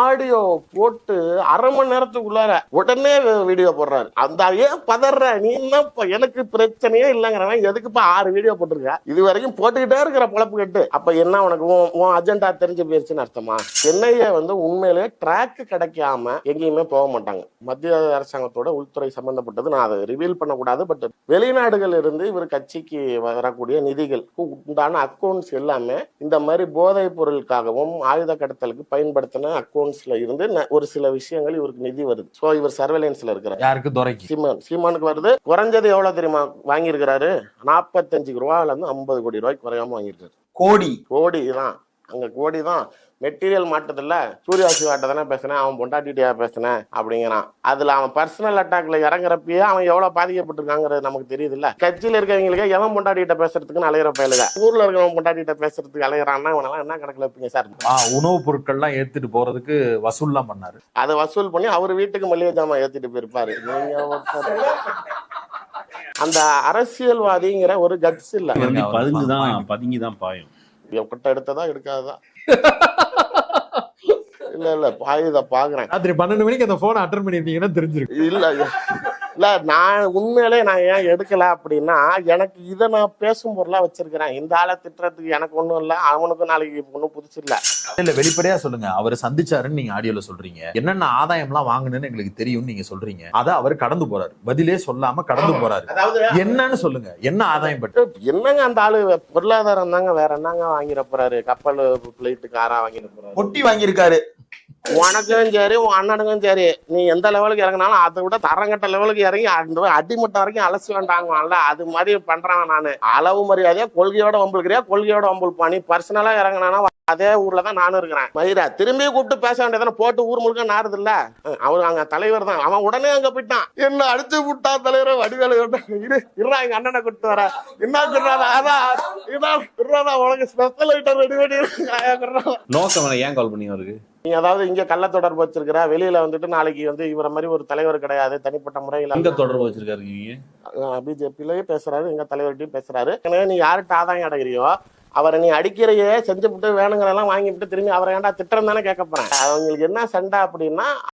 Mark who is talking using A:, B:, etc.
A: Audio போட்டு அரை மணி நேரத்துக்குள்ளார உடனே வீடியோ போடுறாரு. அந்த ஏன் பதற. நீ என்ன எனக்கு பிரச்சனையே இல்லைங்கிறவன் எதுக்குப்பா ஆறு வீடியோ போட்டிருக்க? இது வரைக்கும் போட்டுக்கிட்டே இருக்கிற பொழப்பு கட்டு. அப்ப என்ன உனக்கு? உன் அஜெண்டா தெரிஞ்சு போயிருச்சுன்னு அர்த்தமா? சென்னையை வந்து உண்மையிலே ட்ராக் கிடைக்காம எங்கேயுமே போக மாட்டாங்க. மத்திய அரசாங்கத்தோட உள்துறை சம்பந்தப்பட்டது. நான் அதை ரிவீல் பண்ணக்கூடாது. பட் வெளிநாடுகள் இருந்து இவர் கட்சிக்கு வரக்கூடிய நிதிகள் உண்டான அக்கௌண்ட்ஸ் எல்லாமே இந்த மாதிரி போதைப் பொருளுக்காகவும் ஆயுத கடத்தலுக்கு பயன்படுத்தின அக்கௌண்ட்ஸ்ல இருந்து ஒரு சில விஷயங்கள் இவருக்கு நிதி வருது. சோ இவர் சர்வேலன்ஸ்ல இருக்கிறார்.
B: யாருக்கு? துரைக்கு.
A: சீமான் சீமானுக்கு வருது. குறைஞ்சது எவ்வளவு தெரியுமா? வாங்கியிருக்கிறாரு. நாற்பத்தஞ்சு ரூபாயில இருந்து ஐம்பது கோடி ரூபாய்க்கு குறையாம வாங்கியிருக்காரு.
C: கோடி.
A: கோடி தான். அங்க கோடி தான் மெட்டீரியல் மாட்டதில்ல சூர்யாசி தானே பேசினேன் அவன் பொண்டாட்டிட்டியா பேசினேன் அப்படிங்கிறான். அதுல அவன் பர்சனல் அட்டாக்ல இறங்குறப்பயே அவன் எவ்வளவு பாதிக்கப்பட்டிருக்காங்கிறது நமக்கு தெரியுதுல்ல. கட்சியில இருக்கவங்களுக்கு எவன் பொண்டாட்டிகிட்ட பேசுறதுக்குன்னு அலையிற பயலுக. ஊர்ல இருக்கிறவன் பொண்டாட்டிகிட்ட பேசுறதுக்கு அலையிறான்னா இவனெல்லாம் என்ன கணக்குல வைப்பீங்க சார்?
B: ஆ, உணவுப் பொருட்கள்லாம் ஏத்துட்டு போறதுக்கு வசூல்லாம் பண்ணாரு.
A: அதை வசூல் பண்ணி அவர் வீட்டுக்கு மளிகை ஜாமான் ஏத்திட்டு போயிருப்பாரு. நீங்க ஒருத்தர். அந்த அரசியல்வாதிங்கிற ஒரு கட்ஸ் இல்ல.
B: இருங்க, அவர்
D: பதுங்கு தான்
B: பாயம்.
D: பதுங்கி தான் பாயும்
A: கொட்டை எடுத்ததா எடுக்காததா? இல்ல இல்ல பாயுத பாக்குறேன்.
E: ராத்திரி பன்னெண்டு மணிக்கு அந்த போனை அட்டன் பண்ணிருந்தீங்கன்னா தெரிஞ்சிருக்கு
A: இல்ல இல்ல நான் உண்மையிலே நான் ஏன் எடுக்கல அப்படின்னா எனக்கு இதை நான் பேசும் பொருளா வச்சிருக்கிறேன். இந்த ஆளை திட்டுறதுக்கு எனக்கு ஒண்ணும் இல்ல அவனுக்கும் நாளைக்கு ஒண்ணும் புதுசு இல்ல.
B: இல்ல வெளிப்படையா சொல்லுங்க. அவர் சந்திச்சாருன்னு நீங்க ஆடியோல சொல்றீங்க. என்னென்ன ஆதாயம்லாம் வாங்குனேன்னு எங்களுக்கு தெரியும்னு நீங்க சொல்றீங்க. அத அவர் கடந்து போறாரு. பதிலே சொல்லாம கடந்து போறாரு.
A: அதாவது
B: என்னன்னு சொல்லுங்க. என்ன ஆதாயம் பட்டு
A: என்னங்க அந்த ஆளு? பொருளாதாரம் தாங்க வேற என்னங்க வாங்கிட போறாரு? கப்பல் பிளைட்டு காரா வாங்கிட போறாரு?
C: பொட்டி வாங்கியிருக்காரு.
A: உனக்கும் சரி உன் அண்ணனுக்கும் சரி. நீ எந்த லெவலுக்கு இறங்கினாலும் அதை விட தரங்கட்ட லெவலுக்கு இறங்கி அந்த அடிமட்டம் வரைக்கும் அலசி வேண்டாங்குவான்ல. அது மாதிரி பண்றான் நானு. அளவு மரியாதையா கொள்கையோட வம்புக்கிறியா கொள்கையோட வம்புல்பா நீ பர்சனலா இறங்கினானா அதே ஊர்ல தான் நானும் இருக்கிறேன். மயிரா திரும்பி கூப்பிட்டு பேச வேண்டியதானே? போட்டு ஊர் முழுக்க நாறுது இல்ல அவர் அங்க தலைவர் தான். அவன் உடனே அங்க போயிட்டான். என்ன அடிச்சு விட்டா தலைவர் வடிவேலு இரு இருடா எங்க அண்ணனை கூப்பிட்டு வர என்ன சொல்றாதா அதான் இதான் உனக்கு ஸ்பெஷல் ஐட்டம் ரெடி பண்ணி
D: நோக்கம் அவனை ஏன் கால் பண்ணி அவருக்கு?
A: நீ அதாவது இங்க கள்ள தொடர்பு வச்சிருக்கிற வெளியில வந்துட்டு நாளைக்கு வந்து இவரை மாதிரி ஒரு தலைவர் கிடையாது தனிப்பட்ட முறையில்
D: எங்க தொடர்பு வச்சிருக்காரு நீங்க
A: பிஜேபிலயே பேசுறாரு எங்க தலைவர்கிட்டயும் பேசுறாரு. எனவே நீ யார்கிட்ட ஆதாயம் அடைகிறியோ அவரை நீ அடிக்கிறையே செஞ்சு விட்டு வேணுங்கிறதெல்லாம் வாங்கி விட்டு திரும்பி அவரை ஏன்டா திட்டம் தானே கேட்க போறேன். அவங்களுக்கு என்ன சண்டை அப்படின்னா